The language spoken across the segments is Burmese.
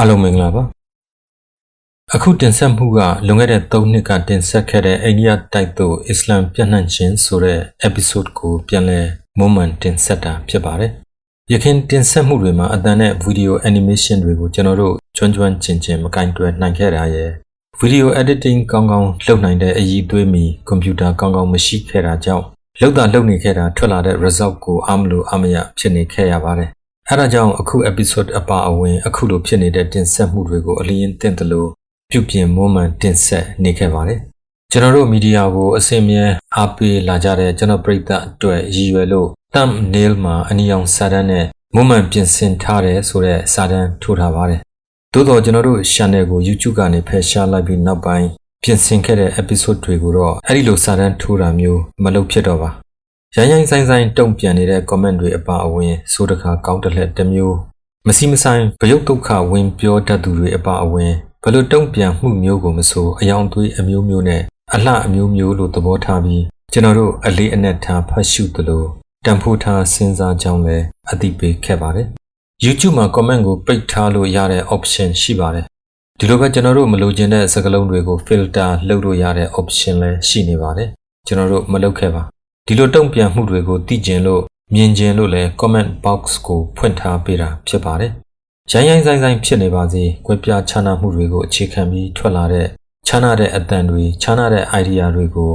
အားလုံးမင်္ဂလာပါအခုတင်ဆက်မှုကလွန်ခဲ့တဲ့3နှစ်ကတင်ဆက်ခဲ့တဲ့အိန္ဒိယတိုက်သို့အစ္စလမ်ပြန့်နှံ့ခြင်းဆိုတဲ့ episode ကိုပြန်လည် moment တင်ဆက်တာဖြစ်ပါတယ်ယခင်တင်ဆက်မှုတွေမှာအတန်နဲ့ video animation တွေကိုကျွန်တော်တို့ကျွမ်းကျွမ်းကျင်ကျင်မကင်တွယ်နိုင်ခဲ့တာရယ် video editing ကောင်းကောင်းလုပ်နိုင်တဲ့အည်သွေးမီကွန်ပျူတာကောင်းကောင်းမရှိခဲ့တာကြောင့်လောက်တာလုပ်နေခဲ့တာထွက်လာတဲ့ result ကိုအားမလို့အမရဖြစ်နေခဲ့ရပါတယ် အဲဒါကြောင့်အခု episode အပါအဝင်အခုလိုဖြစ်နေတဲ့တင်ဆက်မှုတွေကိုအလင်းသင့်တယ်လို့ပြုပြင်မွမ်းမံတင်ဆက်နေခဲ့ပါတယ်ကျွန်တော်တို့မီဒီယာကိုအစင်မြဲအားပေးလာကြတဲ့ကျွန်တော်ပရိသတ်အတွက်ရည်ရွယ်လို့ thumbnail မှာအနီရောင်စာတန်းနဲ့မွမ်းမံပြင်ဆင်ထားတယ်ဆိုတဲ့စာတန်းထိုးထားပါတယ်သို့တော့ကျွန်တော်တို့ channel ကို YouTube ကနေဖယ်ရှားလိုက်ပြီးနောက်ပိုင်းပြင်ဆင်ခဲ့တဲ့ episode တွေကိုတော့အဲ့ဒီလိုစာတန်းထိုးတာမျိုးမလုပ်ဖြစ်တော့ပါ ရိုင်းရိုင်းဆိုင်ဆိုင်တုံ့ပြန်နေတဲ့ comment တွေအပါအဝင်ဆိုတခါကောင်းတစ်လက်တစ်မျိုးမစီမဆိုင်ဗယုတ်ဒုက္ခဝင်ပြောတတ်သူတွေအပါအဝင်ဘလို့တုံ့ပြန်မှုမျိုးကိုမဆိုအယောင်သွေးအမျိုးမျိုးနဲ့အလှအမျိုးမျိုးလို့သဘောထားပြီးကျွန်တော်တို့အလေးအနက်ထားဖတ်ရှုသလိုတန်ဖိုးထားစဉ်းစားကြောင်းလည်းအသိပေးခဲ့ပါတယ် YouTube မှာ comment ကိုပိတ်ထားလို့ရတဲ့ option ရှိပါတယ်ဒီလိုပဲကျွန်တော်တို့မလိုချင်တဲ့စကားလုံးတွေကို filter လုပ်လို့ရတဲ့ option လည်းရှိနေပါတယ်ကျွန်တော်တို့မလုပ်ခဲ့ပါ ဒီလိုတုံ့ပြန်မှုတွေကိုသိကျင်လို့မြင်ကျင်လို့လည်း comment box ကိုဖွင့်ထားပေးတာဖြစ်ပါတယ်။ရိုင်းရိုင်းဆိုင်ဆိုင်ဖြစ်နေပါစေ၊ကွဲပြားခြားနားမှုတွေကိုအခြေခံပြီးထွက်လာတဲ့ခြားနာတဲ့အတန်တွေခြားနာတဲ့ idea တွေကို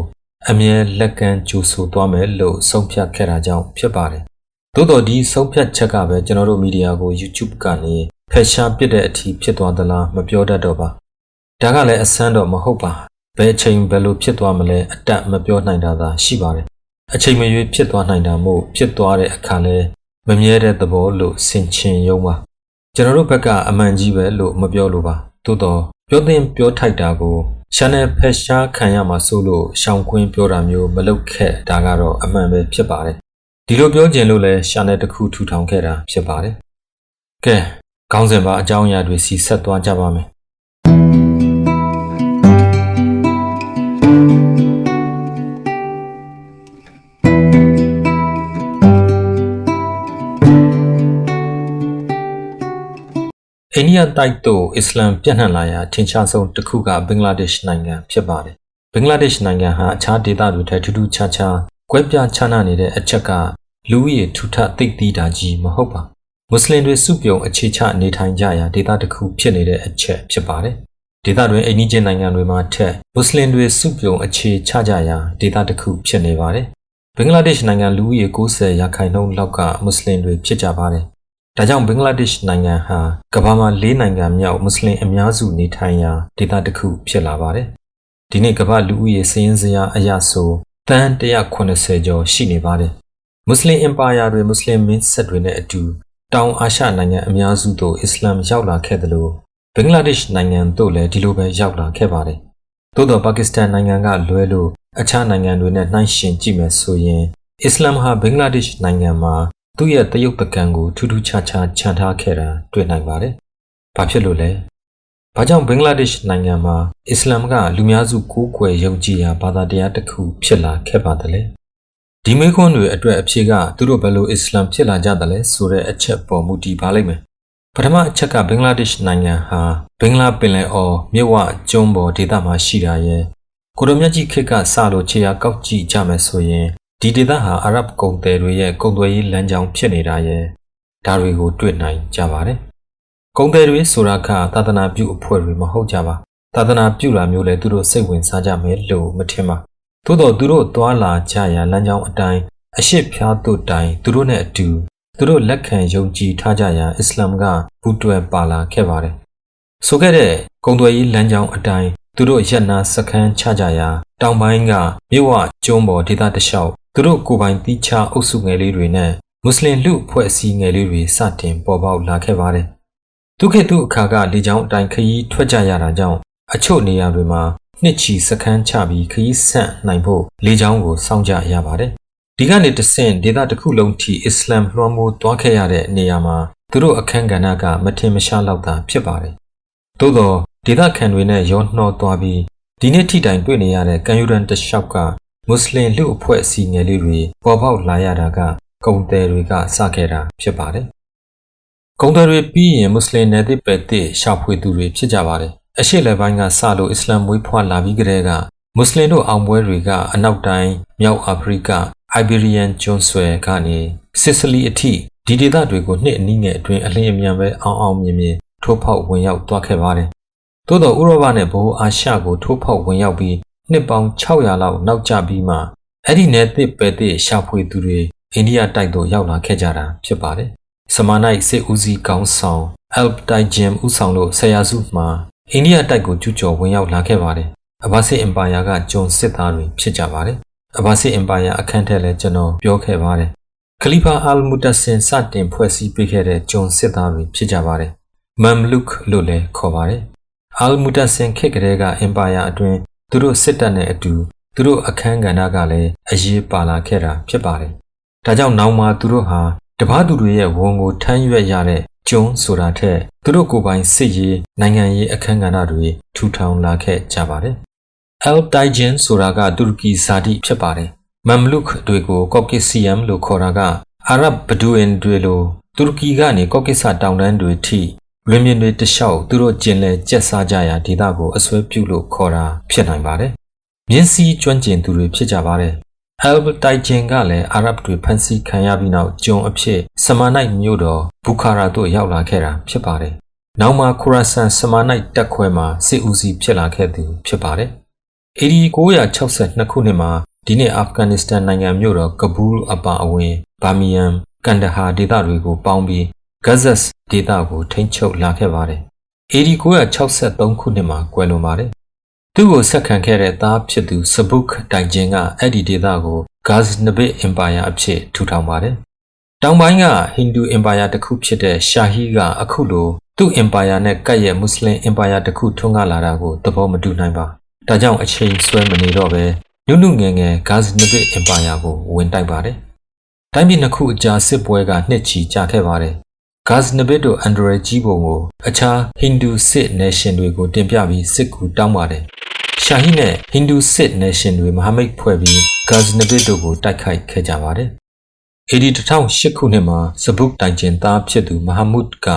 အမြဲလက်ကမ်းကြိုးဆိုသွားမယ်လို့ဆုံးဖြတ်ခဲ့တာကြောင့်ဖြစ်ပါတယ်။သို့တော်ဒီဆုံးဖြတ်ချက်ကပဲကျွန်တော်တို့မီဒီယာကို YouTube ကနေဖယ်ရှားပစ်တဲ့အထိဖြစ်သွားသလားမပြောတတ်တော့ပါ။ဒါကလည်းအဆန်းတော့မဟုတ်ပါ။ဘယ်အချိန်ဘယ်လိုဖြစ်သွားမလဲအတတ်မပြောနိုင်တာသာရှိပါတယ် အချိန်မရွေးဖြစ်သွားနိုင်တာမို့ဖြစ်သွားတဲ့အခါလဲမမြဲတဲ့သဘောလို့ဆင်ခြင်ယုံပါကျွန်တော်တို့ဘက်ကအမှန်ကြီးပဲလို့မပြောလို့ပါသို့တော့ပြောသင့်ပြောထိုက်တာကို channel ဖက်ရှားခံရမှာစိုးလို့ရှောင်ကွင်းပြောတာမျိုးမလုပ်ခဲ့ဒါကတော့အမှန်ပဲဖြစ်ပါတယ်ဒီလိုပြောကျင်လို့လဲ channel တစ်ခုထူထောင်ခဲ့တာဖြစ်ပါတယ်ကဲခေါင်းစဉ်ပါအကြောင်းအရာတွေစီဆက်သွားကြပါမယ် ယတိုက်သို့အစ္စလမ်ပြန့်နှံ့လာရာထင်ရှားဆုံးတစ်ခုကဘင်္ဂလားဒေ့ရှ်နိုင်ငံဖြစ်ပါတယ်။ဘင်္ဂလားဒေ့ရှ်နိုင်ငံဟာအခြားဒေသတွေထက်ထူးထူးခြားခြားကွဲပြားခြားနားနေတဲ့အချက်ကလူဦးရေထူထပ်သိပ်သီးတာကြီးမဟုတ်ပါ။မွတ်စလင်တွေစုပြုံအခြေချနေထိုင်ကြရာဒေသတစ်ခုဖြစ်နေတဲ့အချက်ဖြစ်ပါတယ်။ဒေသတွင်အိန္ဒိယနိုင်ငံတွေမှာထက်မွတ်စလင်တွေစုပြုံအခြေချကြရာဒေသတစ်ခုဖြစ်နေပါတယ်။ဘင်္ဂလားဒေ့ရှ်နိုင်ငံလူဦးရေ90ရာခိုင်နှုန်းလောက်ကမွတ်စလင်တွေဖြစ်ကြပါတယ် ဒါကြောင့်ဘင်္ဂလားဒေ့ရှ်နိုင်ငံဟာကမ္ဘာမှာ၄နိုင်ငံမြောက်မွတ်စလင်အများစုနေထိုင်ရာဒေသတစ်ခုဖြစ်လာပါတယ်။ဒီနေ့ကမ္ဘာလူဦးရေစည်ရင်းစရာအရဆိုတန်း180ကျော်ရှိနေပါတယ်။မွတ်စလင်အင်ပါယာတွေမွတ်စလင်မင်းဆက်တွေနဲ့အတူတောင်အာရှနိုင်ငံအများစုသို့အစ္စလာမ်ရောက်လာခဲ့တယ်လို့ဘင်္ဂလားဒေ့ရှ်နိုင်ငံသို့လည်းဒီလိုပဲရောက်လာခဲ့ပါတယ်။သို့တော့ပါကစ္စတန်နိုင်ငံကလွဲလို့အခြားနိုင်ငံတွေနဲ့နှိုင်းယှဉ်ကြည့်မယ်ဆိုရင်အစ္စလာမ်ဟာဘင်္ဂလားဒေ့ရှ်နိုင်ငံမှာ သူ့ရဲ့တရုတ်ပကံကိုထူးထူးခြားခြားခြံထားခဲ့တာတွေ့နိုင်ပါတယ်။ဘာဖြစ်လို့လဲ။ဘာကြောင့်ဘင်္ဂလားဒေ့ရှ်နိုင်ငံမှာအစ္စလာမ်ကလူများစုကိုးကွယ်ယုံကြည်ရာဘာသာတရားတစ်ခုဖြစ်လာခဲ့ပါသလဲ။ဒီမေခွန်းတွေအတွက်အဖြေကသူတို့ဘယ်လိုအစ္စလာမ်ဖြစ်လာကြသလဲဆိုတဲ့အချက်ပေါ်မူတည်ပါလိမ့်မယ်။ပထမအချက်ကဘင်္ဂလားဒေ့ရှ်နိုင်ငံဟာဘင်္ဂလားပင်လယ်အော်မြစ်ဝကျွန်းပေါ်ဒေသမှာရှိတာရဲ့ကိုရိုမြတ်ကြီးခေတ်ကစလို့ခြေရာကောက်ကြည့်ကြမယ်ဆိုရင် ဒီဒေသဟာအာရပ်ကုန်သည်တွေရဲ့ကုန်သွယ်ရေးလမ်းကြောင်းဖြစ်နေတာရဲ့ဒါတွေကိုတွေ့နိုင်ကြပါတယ်။ကုန်သည်တွေဆိုတာကသာသနာပြုအဖွဲ့တွေမဟုတ်ကြပါ။သာသနာပြုတာမျိုးလဲသူတို့စိတ်ဝင်စားကြမယ်လို့မထင်ပါ။သို့တော့သူတို့သွားလာကြရာလမ်းကြောင်းအတိုင်းအရှိဖြားတို့တိုင်သူတို့နဲ့အတူသူတို့လက်ခံယုံကြည်ထားကြရာအစ္စလာမ်ကဘူတွယ်ပါလာခဲ့ပါတယ်။ဆိုခဲ့တဲ့ကုန်သွယ်ရေးလမ်းကြောင်းအတိုင်းသူတို့ရက်နာစခန်းချကြရာတောင်ပိုင်းကမြို့ဝကျွန်းပေါ်ဒေသတလျှောက် သူတို့ကိုယ်ပိုင်တိချအုပ်စုငယ်လေးတွေနဲ့မွတ်စလင်လူအဖွဲ့အစည်းငယ်လေးတွေစတင်ပေါ်ပေါက်လာခဲ့ပါတယ်။သူခေတ်သူအခါကလေကြောင်းအတိုင်းခရီးထွက်ကြရတာကြောင့်အချို့နေရာတွေမှာနှစ်ချီစခန်းချပြီးခရီးဆန့်နိုင်ဖို့လေကြောင်းကိုစောင့်ကြရပါတယ်။ဒီကနေတဆင့်ဒေသတစ်ခုလုံးထိအစ္စလမ်လွှမ်းမိုးသွားခဲ့ရတဲ့နေရာမှာသူတို့အခမ်းကဏ္ဍကမထင်မရှားလောက်သာဖြစ်ပါတယ်။သို့သောဒေသခံတွေနဲ့ရောနှောသွားပြီးဒီနေ့ထိတိုင်တွေ့နေရတဲ့ကံယူရန်တလျှောက်က မွတ်စလင်လူအဖွဲ့အစည်းငယ်လေးတွေပေါ်ပေါက်လာရတာကကုံတယ်တွေကစခဲ့တာဖြစ်ပါတယ်ဂုံတယ်တွေပြီးရင်မွတ်စလင်နယ်သစ်ပဲတစ်ရှာဖွေသူတွေဖြစ်ကြပါတယ်အရှိလည်းပိုင်းကစလို့အစ္စလာမ်မွေးဖွားလာပြီးကြတဲ့ကမွတ်စလင်တို့အောင်ပွဲတွေကအနောက်တိုင်းမြောက်အာဖရိကအိုင်ဘီရီယန်ကျွန်းဆွယ်ကနေစစ်စလီအထိဒီဒေသတွေကိုနှစ်အနည်းငယ်အတွင်းအလင်းအမြန်ပဲအောင်အောင်မြင်မြင်ထိုးဖောက်ဝင်ရောက်သွားခဲ့ပါတယ်။သို့တော့ဥရောပနဲ့ဗဟိုအာရှကိုထိုးဖောက်ဝင်ရောက်ပြီး နှစ်ပေါင်း600လောက်နောက်ကျပြီးမှအဲ့ဒီနယ်သစ်ပဲသစ်ရှာဖွေသူတွေအိန္ဒိယတိုက်သို့ရောက်လာခဲ့ကြတာဖြစ်ပါတယ်။စမနိုက်စစ်ဦးစီးကောင်းဆောင် Alp Tajim ဦးဆောင်လို့ဆယ်ရာစုမှာအိန္ဒိယတိုက်ကိုကျူးကျော်ဝင်ရောက်လာခဲ့ပါတယ်။အဘာစစ်အင်ပါယာကဂျွန်စစ်သားတွေဖြစ်ကြပါတယ်။အဘာစစ်အင်ပါယာအခန်းထက်လည်းကျွန်တော်ပြောခဲ့ပါတယ်။ခလီဖာအာလ်မူတဆင်စတင်ဖွဲ့စည်းပေးခဲ့တဲ့ဂျွန်စစ်သားတွေဖြစ်ကြပါတယ်။မမ်လုခ်လို့လည်းခေါ်ပါတယ်။အာလ်မူတဆင်ခေတ်ကလေးကအင်ပါယာအတွင်း သူတို့စစ်တပ်နဲ့အတူသူတို့အခန်းကဏ္ဍကလည်းအရေးပါလာခဲ့တာဖြစ်ပါတယ်။ဒါကြောင့်နောက်မှာသူတို့ဟာတပားသူတွေရဲ့ဝန်ကိုထမ်းရွက်ရတဲ့ကျုံဆိုတာထက်သူတို့ကိုယ်ပိုင်စစ်ရေးနိုင်ငံရေးအခမ်းကဏ္ဍတွေထူထောင်လာခဲ့ကြပါတယ်။ El Taijen ဆိုတာကတူရကီဇာတိဖြစ်ပါတယ်။ Mamluk တွေကို Caucasian လို့ခေါ်တာကအာရဗ်ဘဒူအင်တွေလိုတူရကီကနေကော့ကစ်ဆာတောင်တန်းတွေထိ လွင်မြင်တွေတလျှောက်သူတို့ကျင်လဲကျက်စားကြရာဒေသကိုအစွဲပြုလို့ခေါ်တာဖြစ်နိုင်ပါတယ်။မြင်းစည်းကျွမ်းကျင်သူတွေဖြစ်ကြပါတယ်။ Albert Taijin ကလည်းအာရဗ်တွေဖမ်းဆီးခံရပြီးနောက်ဂျွန်အဖြစ်စမာနိုက်မြို့တော်ဘူခါရာသို့ရောက်လာခဲ့တာဖြစ်ပါတယ်။နောက်မှာခူရာဆန်စမာနိုက်တက်ခွဲမှာစစ်ဦးစီးဖြစ်လာခဲ့သူဖြစ်ပါတယ်။အေဒီ962ခုနှစ်မှာဒီနေ့အာဖဂန်နစ္စတန်နိုင်ငံမြို့တော်ကဘူးလ်အပါအဝင်ဘာမီယမ်ကန်ဒဟာဒေသတွေကိုပေါင်းပြီး ဂဇက်ဒေသကိုထိန်းချုပ်လာခဲ့ပါတယ်။ AD 963ခုနှစ်မှာကွယ်လွန်ပါတယ်။သူ့ကိုဆက်ခံခဲ့တဲ့သားဖြစ်သူစဘုခတိုင်ဂျင်ကအဲ့ဒီဒေသကိုဂါဇနဘစ်အင်ပါယာအဖြစ်ထူထောင်ပါတယ်။တောင်ပိုင်းကဟိန္ဒူအင်ပါယာတစ်ခုဖြစ်တဲ့ရှာဟီကအခုလိုသူ့အင်ပါယာနဲ့ကပ်ရဲ့မွတ်စလင်အင်ပါယာတစ်ခုထွန်းကားလာတာကိုသဘောမတူနိုင်ပါ။ဒါကြောင့်အချိန်ဆွဲမနေတော့ပဲနုနုငယ်ငယ်ဂါဇနဘစ်အင်ပါယာကိုဝင်တိုက်ပါတယ်။တိုင်းပြည်နှစ်ခုအကြားစစ်ပွဲကနှစ်ချီကြာခဲ့ပါတယ် ဂါဇနဘစ်တို့အန်ဒရယ်ကြီးပုံကိုအခြားဟိန္ဒူစစ်နေရှင်တွေကိုတင်ပြပြီးစစ်ကူတောင်းပါတယ်။ရှာဟီနဲ့ဟိန္ဒူစစ်နေရှင်တွေမဟာမိတ်ဖွဲ့ပြီးဂါဇနဘစ်တို့ကိုတိုက်ခိုက်ခဲ့ကြပါတယ်။ AD 1008ခုနှစ်မှာစဘုတ်တိုင်ကျင်သားဖြစ်သူမဟာမုဒ်က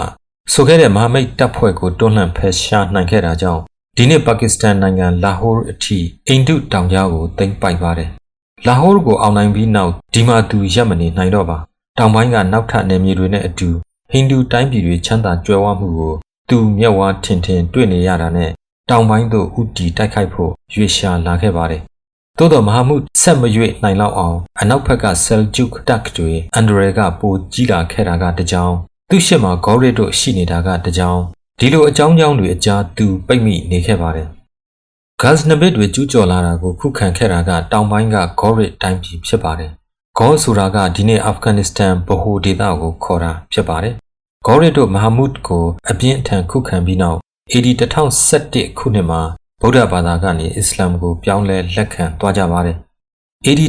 ဆိုခဲ့တဲ့မဟာမိတ်တပ်ဖွဲ့ကိုတွန်းလှန်ဖယ်ရှားနိုင်ခဲ့တာကြောင့်ဒီနေ့ပါကစ္စတန်နိုင်ငံလာဟိုးအထိအိန္ဒုတောင်ကြားကိုသိမ်းပိုက်ပါတယ်။လာဟိုးကိုအောင်နိုင်ပြီးနောက်ဒီမှာသူရပ်မနေနိုင်တော့ပါ။တောင်ပိုင်းကနောက်ထပ်နယ်မြေတွေနဲ့အတူ ဟိန္ဒူတိုင်းပြည်တွေချမ်းသာကြွယ်ဝမှုကိုသူမျက်ဝါးထင်ထင်တွေ့နေရတာနဲ့တောင်ပိုင်းသို့ဥတီတိုက်ခိုက်ဖို့ရွေရှာလာခဲ့ပါတယ်။သို့သောမဟာမုဆက်မရွေ့နိုင်လောက်အောင်အနောက်ဘက်ကဆယ်ဂျုကတက်တွေအန်ဒရယ်ကပိုကြီးလာခဲ့တာကတကြောင်သူ့ရှစ်မှာဂေါရစ်တို့ရှိနေတာကတကြောင်ဒီလိုအကြောင်းကြောင်းတွေအကြားသူပိတ်မိနေခဲ့ပါတယ်။ဂတ်နဘစ်တွေကျူးကျော်လာတာကိုခုခံခဲ့တာကတောင်ပိုင်းကဂေါရစ်တိုင်းပြည်ဖြစ်ပါတယ်။ ဂေါဆိုတာကဒီနေ့အာဖဂန်နစ္စတန်ဗဟိုဒေသကိုခေါ်တာဖြစ်ပါတယ်။ဂေါရစ်တို့မဟာမုဒ်ကိုအပြင်းအထန်ခုခံပြီးနောက် AD 1011ခုနှစ်မှာဗုဒ္ဓဘာသာကနေအစ္စလာမ်ကိုပြောင်းလဲလက်ခံသွားကြပါတယ်။ AD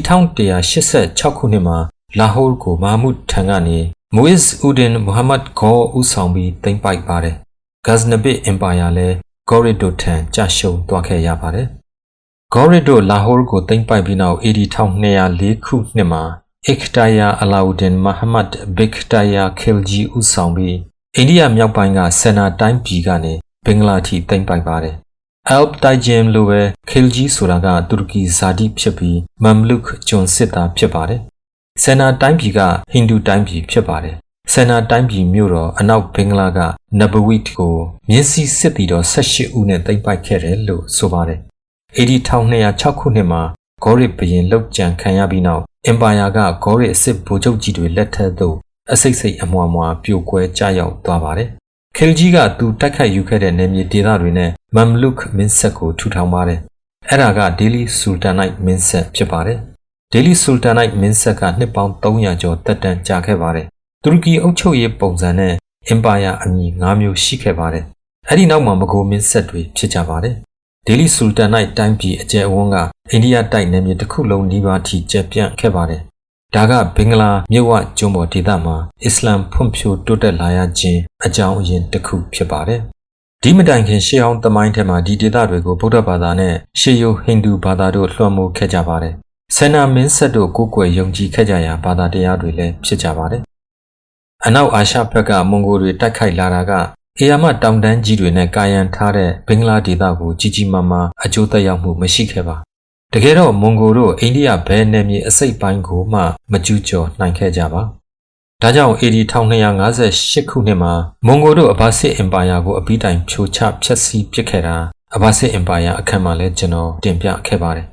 1186ခုနှစ်မှာလာဟိုကိုမဟာမုဒ်ထံကနေမူအစ်ဦးဒင်မိုဟာမက်ဂေါဦးဆောင်ပြီးသိမ်းပိုက်ပါတယ်။ဂဇနဘစ်အင်ပါယာလည်းဂေါရစ်တို့ထံကြာရှုံးသွားခဲ့ရပါတယ်။ဂေါရစ်တို့လာဟိုးကိုသိမ်းပိုက်ပြီးနောက် AD 1204ခုနှစ်မှာ အက်ခတာယာအလာဥဒင်မဟမတ်ဘစ်ခတာယာခေလ်ဂျီဦးဆောင်ပြီးအိန္ဒိယမြောက်ပိုင်းကဆန်နာတိုင်းပြည်ကနေဘင်္ဂလားထိသိမ်းပိုက်ပါတယ်။ Alp Tajim လိုပဲခေလ်ဂျီဆိုတာကတူရကီဇာတိဖြစ်ပြီးမမ်လုခ်ဂျွန်စစ်သားဖြစ်ပါတယ်။ဆန်နာတိုင်းပြည်ကဟိန္ဒူတိုင်းပြည်ဖြစ်ပါတယ်။ဆန်နာတိုင်းပြည်မြို့တော်အနောက်ဘင်္ဂလားကနဘဝိတ်ကိုမြင်းစီစစ်တီတော်18ဦးနဲ့သိမ်းပိုက်ခဲ့တယ်လို့ဆိုပါတယ်။ AD 1206ခုနှစ်မှာဂေါရစ်ဘရင်လှုပ်ကြံခံရပြီးနောက် အင်ပါယာကဂေါရစ်အစ်စ်ဗိုလ်ချုပ်ကြီးတွေလက်ထက်သို့အစိတ်စိတ်အမွာမွာပြိုကွဲကျရောက်သွားပါတယ်။ခေလကြီးကသူတိုက်ခိုက်ယူခဲ့တဲ့နယ်မြေဒေသတွေနဲ့မမ်လုခ်မင်းဆက်ကိုထူထောင်ပါတယ်။အဲ့ဒါကဒေလီဆူလတန်နိုက်မင်းဆက်ဖြစ်ပါတယ်။ဒေလီဆူလတန်နိုက်မင်းဆက်ကနှစ်ပေါင်း300ကျော်တက်တန်ကြာခဲ့ပါတယ်။တူရကီအုပ်ချုပ်ရေးပုံစံနဲ့အင်ပါယာအမည်၅မျိုးရှိခဲ့ပါတယ်။အဲ့ဒီနောက်မှာမကိုမင်းဆက်တွေဖြစ်ကြပါတယ် ဒေလီဆူလတန်၌တိုင်းပြည်အကျယ်အဝန်းကအိန္ဒိယတိုက်နယ်မြေတစ်ခုလုံးနီးပါးထိကျက်ပြန့်ခဲ့ပါတယ်။ဒါကဘင်္ဂလားမြစ်ဝကျွန်းပေါ်ဒေသမှာအစ္စလမ်ဖွံ့ဖြိုးတိုးတက်လာရခြင်းအကြောင်းအရင်းတစ်ခုဖြစ်ပါတယ်။ဒီမတိုင်ခင်ရှေးဟောင်းသမိုင်းထဲမှာဒီဒေသတွေကိုဗုဒ္ဓဘာသာနဲ့ရှေးရိုးဟိန္ဒူဘာသာတို့လွှမ်းမိုးခဲ့ကြပါတယ်။ဆန္နာမင်းဆက်တို့ကိုးကွယ်ယုံကြည်ခဲ့ကြရာဘာသာတရားတွေလည်းဖြစ်ကြပါတယ်အနောက်အာရှဘက်ကမွန်ဂိုတွေတိုက်ခိုက်လာတာက အေယာမတောင်တန်းကြီးတွေနဲ့ကာယံထားတဲ့ဘင်္ဂလားဒေသကိုကြီးကြီးမားမားအကျိုးသက်ရောက်မှုမရှိခဲ့ပါတကယ်တော့မွန်ဂိုတို့အိန္ဒိယဘဲနယ်မြေအစိတ်ပိုင်းကိုမှမကျူးကျော်နိုင်ခဲ့ကြပါဒါကြောင့် AD 1258ခုနှစ်မှာမွန်ဂိုတို့အဘာစစ်အင်ပါယာကိုအပြီးတိုင်ဖြိုချဖျက်ဆီးပစ်ခဲ့တာအဘာစစ်အင်ပါယာအခမ်းမှာလည်းကျွန်တော်တင်ပြခဲ့ပါတယ်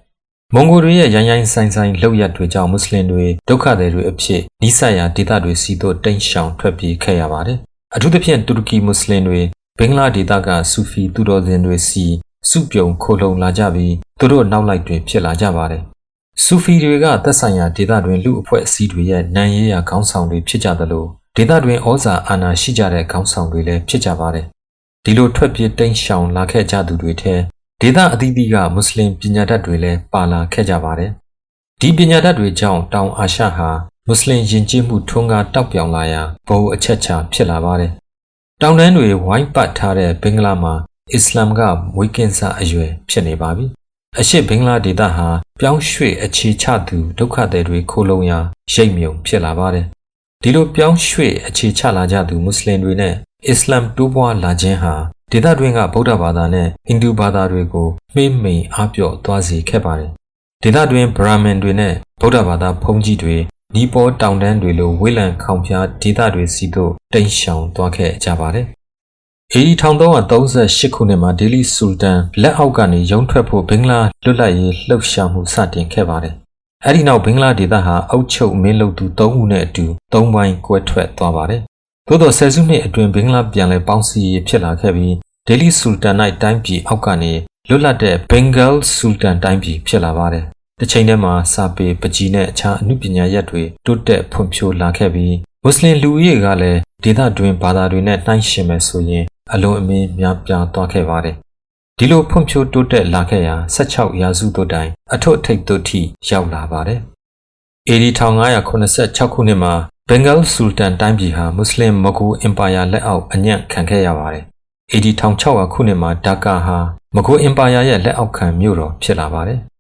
မွန်ဂိုတွေရဲ့ရိုင်းရိုင်းဆိုင်ဆိုင်လှုပ်ရက်တွေကြောင့်မွတ်စလင်တွေဒုက္ခသည်တွေအဖြစ်နိစ္စရာဒေသတွေစီတို့တိန့်ရှောင်ထွက်ပြေးခဲ့ရပါတယ်။ အထူးသဖြင့်တူရကီမွတ်စလင်တွေဘင်္ဂလားဒေသကဆူဖီသူတော်စင်တွေစီစုပြုံခိုလုံလာကြပြီးသူတို့နောက်လိုက်တွေဖြစ်လာကြပါတယ်။ဆူဖီတွေကသက်ဆိုင်ရာဒေသတွင်လူအဖွဲ့အစည်းတွေရဲ့နန်ရေးရာခေါင်းဆောင်တွေဖြစ်ကြသလိုဒေသတွင်ဩဇာအာဏာရှိကြတဲ့ခေါင်းဆောင်တွေလည်းဖြစ်ကြပါတယ်။ဒီလိုထွက်ပြေးတိန့်ရှောင်လာခဲ့ကြသူတွေထဲဒေသအသီးသီးကမွတ်စလင်ပညာတတ်တွေလည်းပါလာခဲ့ကြပါတယ်။ဒီပညာတတ်တွေကြောင့်တောင်အာရှဟာ မွတ်စလင်ယဉ်ကျေးမှုထွန်းကားတောက်ပြောင်လာရာဘိုးအချက်ချာဖြစ်လာပါတယ်။တောင်တန်းတွေဝိုင်းပတ်ထားတဲ့ဘင်္ဂလားမှာအစ္စလာမ်ကမွေးကင်းစားအရွယ်ဖြစ်နေပါပြီ။အရှိဘင်္ဂလားဒေသဟာပြောင်းရွှေ့အခြေချသူဒုက္ခသည်တွေခိုလုံရာရိပ်မြုံဖြစ်လာပါတယ်။ဒီလိုပြောင်းရွှေ့အခြေချလာကြသူမွတ်စလင်တွေနဲ့အစ္စလာမ်တိုးပွားလာခြင်းဟာဒေသတွင်းကဗုဒ္ဓဘာသာနဲ့ဟိန္ဒူဘာသာတွေကိုမှိမ့်မိန်အားပြော့သွားစေခဲ့ပါတယ်။ဒေသတွင်းဗရာမန်တွေနဲ့ဗုဒ္ဓဘာသာဘုန်းကြီးတွေ နီပေါ်တောင်တန်းတွေလိုဝေးလံခေါင်ဖျားဒေသတွေစီသို့တိမ်ရှောင်သွားခဲ့ကြပါတယ်။အေဒီ1338ခုနှစ်မှာဒေလီဆူလတန်လက်အောက်ကနေရုံထွက်ဖို့ဘင်္ဂလားလွတ်လပ်ရေးလှုပ်ရှားမှုစတင်ခဲ့ပါတယ်။အဲဒီနောက်ဘင်္ဂလားဒေသဟာအုပ်ချုပ်မင်းလုပ်သူ၃ဦးနဲ့အတူ၃ပိုင်းကွဲထွက်သွားပါတယ်။သို့သောဆယ်စုနှစ်အတွင်းဘင်္ဂလားပြန်လည်ပေါင်းစည်းရေးဖြစ်လာခဲ့ပြီးဒေလီဆူလတန်၌တိုင်းပြည်အောက်ကနေလွတ်လပ်တဲ့ဘင်္ဂယ်ဆူလတန်တိုင်းပြည်ဖြစ်လာပါတယ်။ တစ်ချိန်တည်းမှာစာပေပကြီးနဲ့အခြားအမှုပညာရပ်တွေတိုးတက်ဖွံ့ဖြိုးလာခဲ့ပြီးမွတ်စလင်လူဦးရေကလည်းဒေသတွင်းဘာသာတွေနဲ့နှိုင်းယှဉ်မယ်ဆိုရင်အလွန်အမင်းများပြားသွားခဲ့ပါတယ်။ဒီလိုဖွံ့ဖြိုးတိုးတက်လာခဲ့ရာ16ရာစုတို့တိုင်အထွတ်အထိပ်တို့ထိရောက်လာပါတယ်။ AD 1586ခုနှစ်မှာဘင်္ဂယ်ဆူလတန်တိုင်းပြည်ဟာမွတ်စလင်မဂူအင်ပါယာလက်အောက်အညံ့ခံခဲ့ရပါတယ်။ AD 1600ခုနှစ်မှာဒါကာဟာမဂူအင်ပါယာရဲ့လက်အောက်ခံမြို့တော်ဖြစ်လာပါတယ်။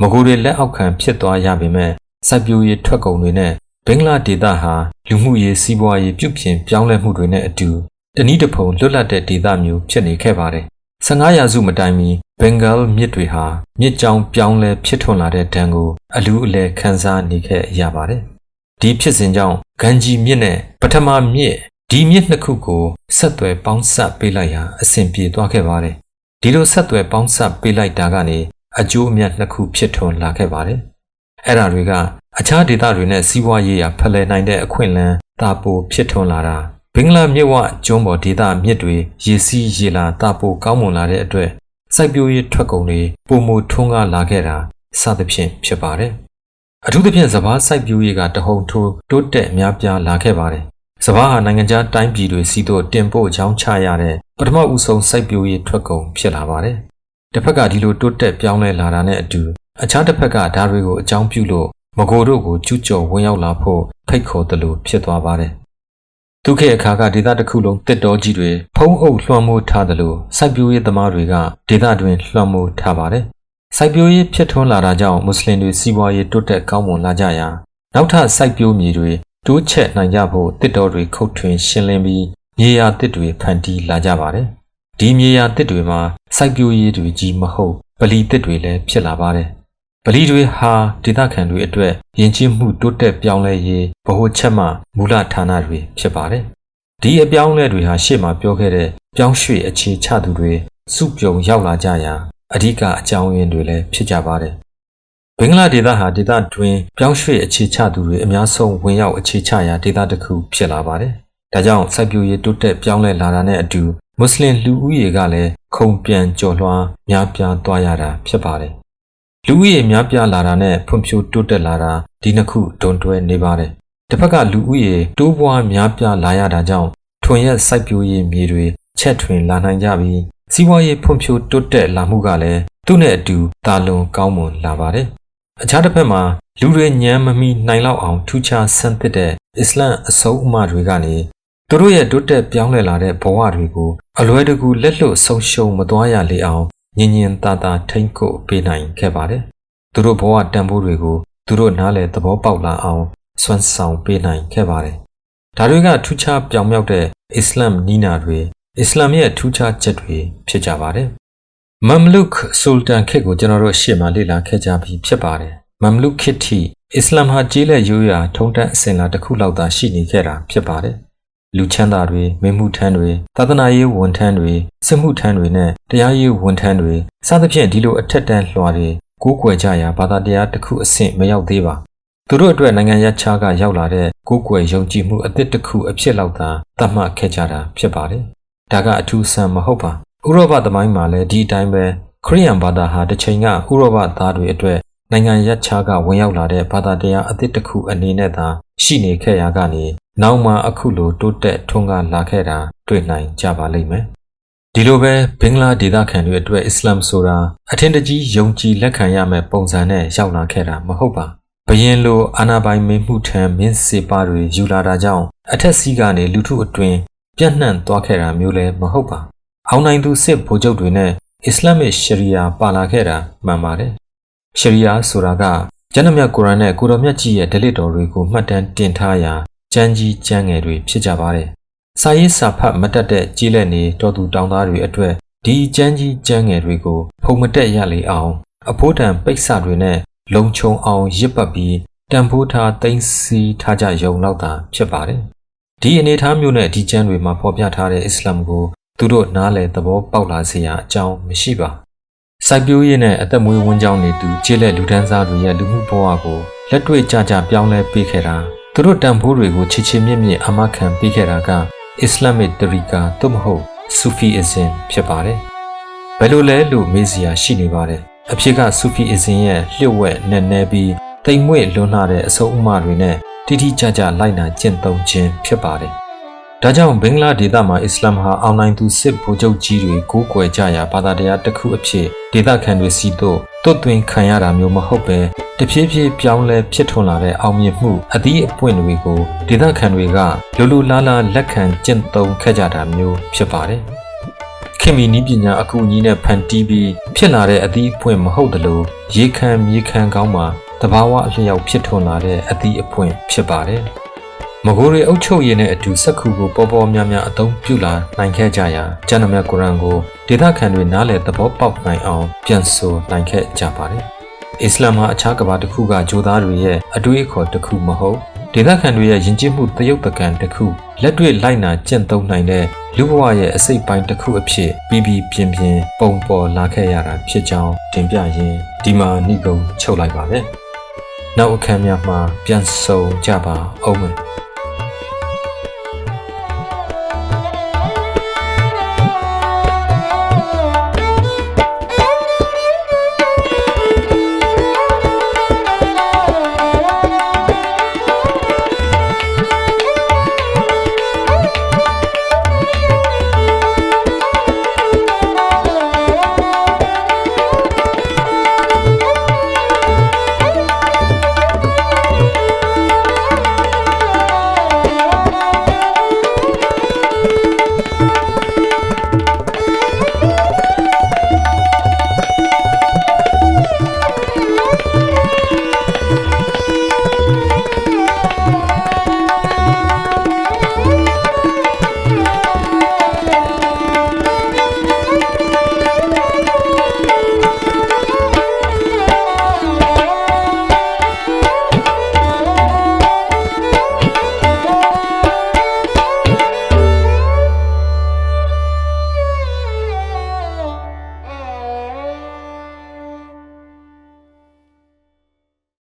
မဂူတွေလက်အောက်ခံဖြစ်သွားရပေမဲ့စိုက်ပျိုးရေးထွက်ကုန်တွေနဲ့ဘင်္ဂလားဒေသဟာလူမှုရေးစီးပွားရေးပြုပြင်ပြောင်းလဲမှုတွေနဲ့အတူတနည်းတစ်ဖုံလွတ်လပ်တဲ့ဒေသမျိုးဖြစ်နေခဲ့ပါတယ်။15ရာစုမတိုင်မီဘင်္ဂယ်မြစ်တွေဟာမြစ်ကြောင်းပြောင်းလဲဖြစ်ထွန်းလာတဲ့ဒဏ်ကိုအလူးအလဲခံစားနေခဲ့ရပါတယ်။ဒီဖြစ်စဉ်ကြောင့်ဂန်ဂျီမြစ်နဲ့ပထမမြစ်ဒီမြစ်နှစ်ခုကိုဆက်သွယ်ပေါင်းစပ်ပေးလိုက်ရာအဆင်ပြေသွားခဲ့ပါတယ်။ဒီလိုဆက်သွယ်ပေါင်းစပ်ပေးလိုက်တာကနေ အကျိုးအမြတ်နှစ်ခုဖြစ်ထွန်းလာခဲ့ပါတယ်။အဲ့ဒါတွေကအခြားဒေသတွေနဲ့စီးပွားရေးရာဖလှယ်နိုင်တဲ့အခွင့်အလမ်းတာပိုဖြစ်ထွန်းလာတာဘင်္ဂလားမြစ်ဝကျွန်းပေါ်ဒေသမြစ်တွေရေစီးရေလာတာပိုကောင်းမွန်လာတဲ့အတွက်စိုက်ပျိုးရေးထွက်ကုန်တွေပုံမထွန်းကားလာခဲ့တာစသဖြင့်ဖြစ်ပါတယ်။အထူးသဖြင့်စဘာစိုက်ပျိုးရေးကတဟုန်ထိုးတိုးတက်များပြားလာခဲ့ပါတယ်။စဘာဟာနိုင်ငံခြားတိုင်းပြည်တွေစီတို့တင်ပို့ချောင်းချရတဲ့ပထမဦးဆုံးစိုက်ပျိုးရေးထွက်ကုန်ဖြစ်လာပါတယ်။ တစ်ဖက်ကဒီလိုတိုးတက်ပြောင်းလဲလာတာနဲ့အတူအခြားတစ်ဖက်ကဒါတွေကိုအကြောင်းပြုလို့မကိုတို့ကိုကျူးကျော်ဝင်ရောက်လာဖို့ဖိတ်ခေါ်တယ်လို့ဖြစ်သွားပါတယ်။ဒုက္ခအခါကဒေသတစ်ခုလုံးတစ်တော်ကြီးတွေဖုံးအုပ်လွှမ်းမိုးထားတယ်လို့စိုက်ပျိုးရေးသမားတွေကဒေသတွင်လွှမ်းမိုးထားပါတယ်။စိုက်ပျိုးရေးဖြစ်ထွန်းလာတာကြောင့်မွတ်စလင်တွေစီးပွားရေးတိုးတက်ကောင်းမွန်လာကြရာနောက်ထပ်စိုက်ပျိုးမြေတွေတိုးချက်နိုင်ကြဖို့တစ်တော်တွေခုတ်ထွင်ရှင်းလင်းပြီးမြေယာတစ်တွေဖန်တီးလာကြပါတယ်။ ဒီမြေယာတစ်တွေမှာစိုက်ပျိုးရေးတွေကြီးမဟုတ်ပလီတစ်တွေလည်းဖြစ်လာပါတယ်ဗလီတွေဟာဒေသခံတွေအတွက်ယဉ်ကျေးမှုတိုးတက်ပြောင်းလဲရေးဗဟိုချက်မှမူလဌာနတွေဖြစ်ပါတယ်။ဒီအပြောင်းလဲတွေဟာရှေ့မှာပြောခဲ့တဲ့ပြောင်းရွှေ့အခြေချသူတွေစုပြုံရောက်လာကြရာအဓိကအကြောင်းရင်းတွေလည်းဖြစ်ကြပါတယ်။ဘင်္ဂလားဒေသဟာဒေသတွင်းပြောင်းရွှေ့အခြေချသူတွေအများဆုံးဝင်ရောက်အခြေချရာဒေသတစ်ခုဖြစ်လာပါတယ်။ဒါကြောင့်စိုက်ပျိုးရေးတိုးတက်ပြောင်းလဲလာတာနဲ့အတူ မွတ်စလင်လူဦးရေကလည်းခုံပြန်ကျော်လွှားများပြားသွားရတာဖြစ်ပါတယ်လူဦးရေများပြားလာတာနဲ့ဖွံ့ဖြိုးတိုးတက်လာတာဒီနှစ်ခုဒုံတွဲနေပါတယ်။တစ်ဖက်ကလူဦးရေတိုးပွားများပြားလာရတာကြောင့်ထွန်ရက်စိုက်ပျိုးရေးမြေတွေချက်ထွင်လာနိုင်ကြပြီးစီးပွားရေးဖွံ့ဖြိုးတိုးတက်လာမှုကလည်းသူ့နဲ့အတူတာလွန်ကောင်းမွန်လာပါတယ်။အခြားတစ်ဖက်မှာလူတွေညံမမီနိုင်လောက်အောင်ထူးခြားဆန်းသစ်တဲ့အစ္စလမ်အစုံအမတွေကနေ သူတို့ရဲ့တိုးတက်ပြောင်းလဲလာတဲ့ဘဝတွေကိုအလွယ်တကူလက်လွတ်ဆုံးရှုံးမသွားရလေအောင်ညင်ညင်သာသာထိမ့်ကိုပေးနိုင်ခဲ့ပါတယ်။သူတို့ဘဝတန်ဖိုးတွေကိုသူတို့နားလည်သဘောပေါက်လာအောင်စွမ်းဆောင်ပေးနိုင်ခဲ့ပါတယ်။ဒါတွေကထူးခြားပြောင်မြောက်တဲ့အစ္စလမ်နီးနာတွေအစ္စလာမ်ရဲ့ထူးခြားချက်တွေဖြစ်ကြပါတယ်မမ်လုခ်ဆူလ်တန်ခေတ်ကိုကျွန်တော်တို့ရှေ့မှာလေ့လာခဲ့ကြပြီးဖြစ်ပါတယ်မမ်လုခ်ခေတ်ထိအစ္စလာမ်ဟာကြီးလက်ရိုးရာထုံးတမ်းအစဉ်လာတစ်ခုလောက်သာရှိနေခဲ့တာဖြစ်ပါတယ် လူချမ်းသာတွေမင်းမှုထမ်းတွေသာသနာရေးဝန်ထမ်းတွေစစ်မှုထမ်းတွေနဲ့တရားရေးဝန်ထမ်းတွေစသဖြင့်ဒီလိုအထက်တန်းလွှာတွေကိုးကွယ်ကြရာဘာသာတရားတစ်ခုအဆင့်မရောက်သေးပါသူတို့အတွက်နိုင်ငံရခြားကရောက်လာတဲ့ကိုးကွယ်ယုံကြည်မှုအသစ်တစ်ခုအဖြစ်လောက်သာသတ်မှတ်ခဲ့ကြတာဖြစ်ပါတယ်ဒါကအထူးဆန်းမဟုတ်ပါဥရောပသမိုင်းမှာလည်းဒီအတိုင်းပဲခရိယန်ဘာသာဟာတစ်ချိန်ကဥရောပသားတွေအတွက်နိုင်ငံရပ်ခြားကဝင်ရောက်လာတဲ့ဘာသာတရားအသစ်တစ်ခုအနေနဲ့သာရှိနေခဲ့ရကနေ နောက်မှအခုလိုတိုးတက်ထွန်းကားလာခဲ့တာတွေ့နိုင်ကြပါလိမ့်မယ်ဒီလိုပဲဘင်္ဂလားဒေသခံတွေအတွက်အစ္စလာမ်ဆိုတာအထင်တကြီးယုံကြည်လက်ခံရမယ့်ပုံစံနဲ့ရောက်လာခဲ့တာမဟုတ်ပါဘရင်လိုအာနာပိုင်မင်းမှုထံမင်းစေပါတွေယူလာတာကြောင့်အထက်စီးကနေလူထုအတွင်းပြန့်နှံ့သွားခဲ့တာမျိုးလည်းမဟုတ်ပါအောင်နိုင်သူစစ်ဗိုလ်ချုပ်တွေနဲ့အစ္စလာမစ်ရှရီယာပါလာခဲ့တာမှန်ပါတယ်ရှရီယာဆိုတာကကျမ်းမြတ်ကုရ်အာန်နဲ့ကိုတော်မြတ်ကြီးရဲ့ဒလိတော်တွေကိုမှတ်တမ်းတင်ထားရာ ကျမ်းကြီးကျမ်းငယ်တွေဖြစ်ကြပါတယ်စာရေးစာဖတ်မတတ်တဲ့ကြီးလက်နေတော်သူတောင်းသားတွေအတွက်ဒီကျမ်းကြီးကျမ်းငယ်တွေကိုဖုံမတက်ရလေအောင် အဖိုးတန်ပိတ်ဆတွေနဲ့လုံခြုံအောင်ရစ်ပတ်ပြီးတန်ဖိုးထားသိမ်းစီထားကြရုံလောက်သာဖြစ်ပါတယ်ဒီအနေအထားမျိုးနဲ့ဒီကျမ်းတွေမှာဖော်ပြထားတဲ့အစ္စလာမ်ကိုသူတို့နားလည်သဘောပေါက်လာစေရအကြောင်းမရှိပါစိုက်ပျိုးရေးနဲ့အသက်မွေးဝမ်းကြောင်းနေသူကျေးလက်လူဒန်းစားတွေရဲ့လူမှုဘဝကိုလက်တွေ့ကြကြပြောင်းလဲပေးခဲ့တာ သူတို့တန်ဖိုးတွေကိုချစ်ချင်းမြင့်မြင့်အမခံပေးခဲ့တာကအစ္စလာမစ်တရီကာသို့မဟုတ်ဆူဖီအဇင်ဖြစ်ပါတယ်ဘယ်လိုလဲလို့မေးစရာရှိနေပါတယ်အဖြစ်ကဆူဖီအဇင်ရဲ့လျှို့ဝှက်နဲ့နဲပြီးတိမ်မွေ့လွန်းလာတဲ့အဆုံးအမတွေနဲ့တိတိကျကျလိုက်နာကျင့်သုံးခြင်းဖြစ်ပါတယ်။ ဒါကြောင့်ဘင်္ဂလားဒေသမှာအစ္စလာမ်ဟာအောင်နိုင်သူစစ်ဗိုလ်ချုပ်ကြီးတွေကိုးကွယ်ကြရာဘာသာတရားတစ်ခုအဖြစ်ဒေသခံတွေစီတို့တွတ်သွင်းခံရတာမျိုးမဟုတ်ပဲတဖြည်းဖြည်းပြောင်းလဲဖြစ်ထွန်းလာတဲ့အောင်မြင်မှုအသီးအပွင့်တွေကိုဒေသခံတွေကလူလူလားလားလက်ခံကျင့်သုံးခဲ့ကြတာမျိုးဖြစ်ပါတယ်။ခင်မီနီးပညာအကူအညီနဲ့ဖန်တီးပြီးဖြစ်လာတဲ့အသီးအပွင့်မဟုတ်တယ်လို့ရေခံမြေခံကောင်းမှာတဘာဝအလျောက်ဖြစ်ထွန်းလာတဲ့အသီးအပွင့်ဖြစ်ပါတယ်။ မကိုရီအုပ်ချုပ်ရေးနဲ့အတူစက္ခုကိုပေါ်ပေါ်များများအသုံးပြုလာနိုင်ခဲ့ကြရာကျမ်းနမြတ်ကုရ်အာန်ကိုဒေသခံတွေနားလည်သဘောပေါက်နိုင်အောင်ပြန်ဆိုနိုင်ခဲ့ကြပါတယ်။အစ္စလာမ်ဟာအခြားကမ္ဘာတစ်ခုကဂျိုသားတွေရဲ့အတွေးအခေါ်တစ်ခုမဟုတ်ဒေသခံတွေရဲ့ယဉ်ကျေးမှုတယုတ်တကန်တစ်ခုလက်တွေ့လိုက်နာကျင့်သုံးနိုင်တဲ့လူဘဝရဲ့အစိတ်ပိုင်းတစ်ခုအဖြစ်ပြီးပြီးပြင်းပြင်းပုံပေါ်လာခဲ့ရတာဖြစ်ကြောင်းတင်ပြရင်းဒီမှာနှိကုံချုပ်လိုက်ပါမယ်။နောက်အခန်းများမှာပြန်ဆုံကြပါအောင်မယ်။